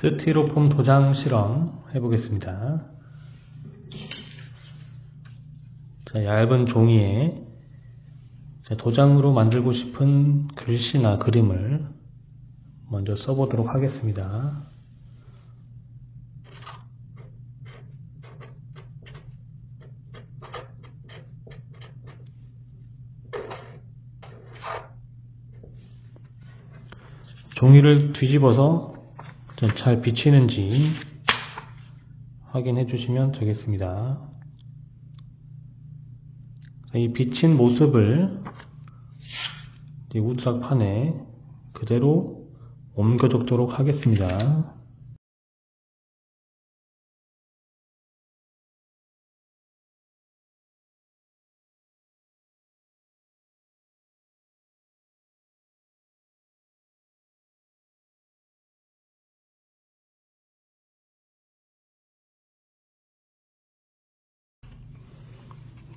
스티로폼 도장 실험 해보겠습니다. 자, 얇은 종이에 자, 도장으로 만들고 싶은 글씨나 그림을 먼저 써보도록 하겠습니다. 종이를 뒤집어서 잘 비치는지 확인해 주시면 되겠습니다. 이 비친 모습을 이 우드락판에 그대로 옮겨 적도록 하겠습니다.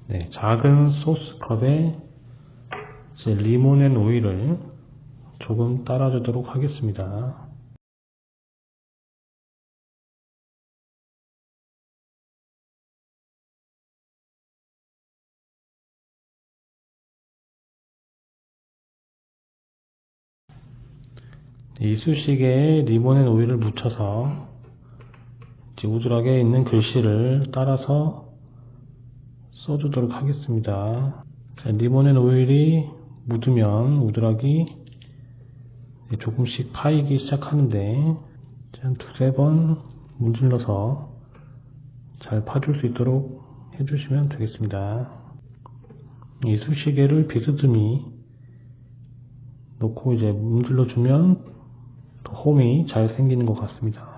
네, 작은 소스컵에 리모넨 오일을 조금 따라주도록 하겠습니다. 이쑤시개에 리모넨 오일을 묻혀서 이제 우드락에 있는 글씨를 따라서 써주도록 하겠습니다. 자, 리모넨 오일이 묻으면 우드락이 조금씩 파이기 시작하는데 한 두세 번 문질러서 잘 파줄 수 있도록 해주시면 되겠습니다. 이쑤시개를 비스듬히 놓고 이제 문질러 주면 홈이 잘 생기는 것 같습니다.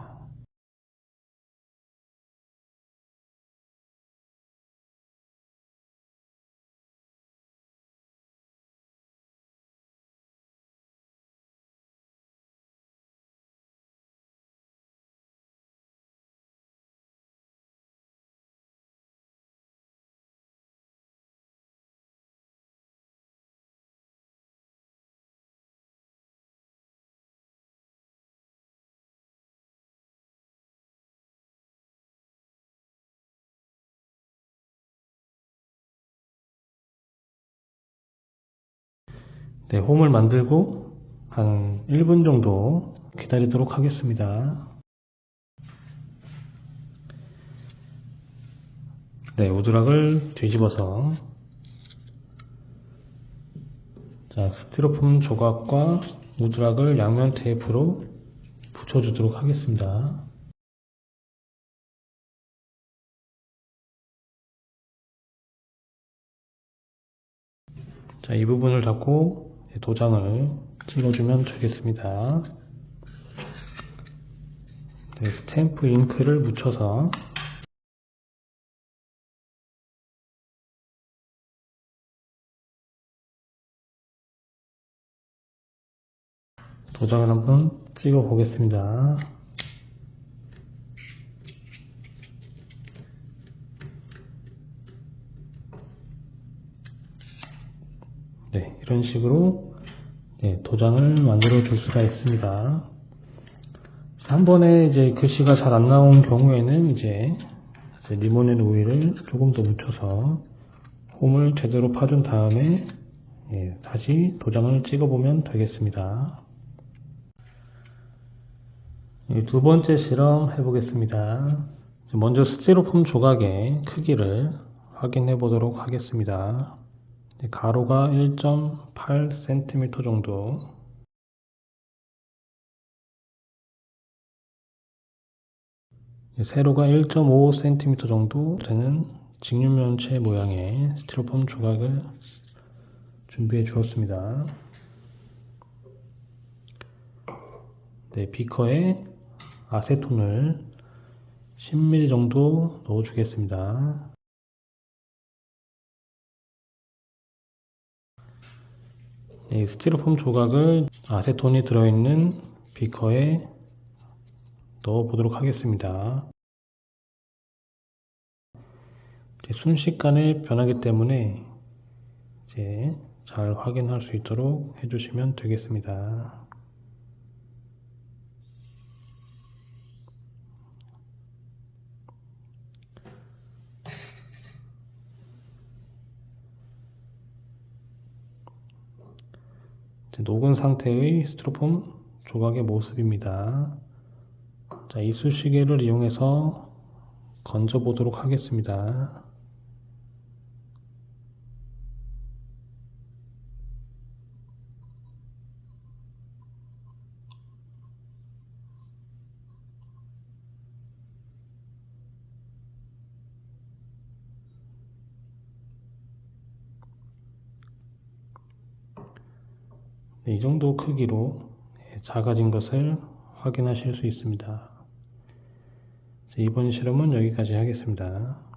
네, 홈을 만들고 한 1분 정도 기다리도록 하겠습니다. 네, 우드락을 뒤집어서 자, 스티로폼 조각과 우드락을 양면 테이프로 붙여주도록 하겠습니다. 자, 이 부분을 잡고 도장을 찍어주면 되겠습니다. 네, 스탬프 잉크를 묻혀서 도장을 한번 찍어 보겠습니다. 네, 이런 식으로 네, 도장을 만들어 줄 수가 있습니다. 한 번에 이제 글씨가 잘 안 나온 경우에는 이제 리모넨 오일을 조금 더 묻혀서 홈을 제대로 파준 다음에 예, 다시 도장을 찍어보면 되겠습니다. 예, 두 번째 실험 해보겠습니다. 먼저 스티로폼 조각의 크기를 확인해 보도록 하겠습니다. 가로가 1.8cm 정도 세로가 1.5cm 정도 되는 직육면체 모양의 스티로폼 조각을 준비해 주었습니다. 네, 비커에 아세톤을 10ml 정도 넣어 주겠습니다. 이 스티로폼 조각을 아세톤이 들어있는 비커에 넣어 보도록 하겠습니다. 순식간에 변하기 때문에 이제 잘 확인할 수 있도록 해주시면 되겠습니다. 녹은 상태의 스티로폼 조각의 모습입니다. 자, 이쑤시개를 이용해서 건져 보도록 하겠습니다. 이 정도 크기로 작아진 것을 확인하실 수 있습니다. 자, 이번 실험은 여기까지 하겠습니다.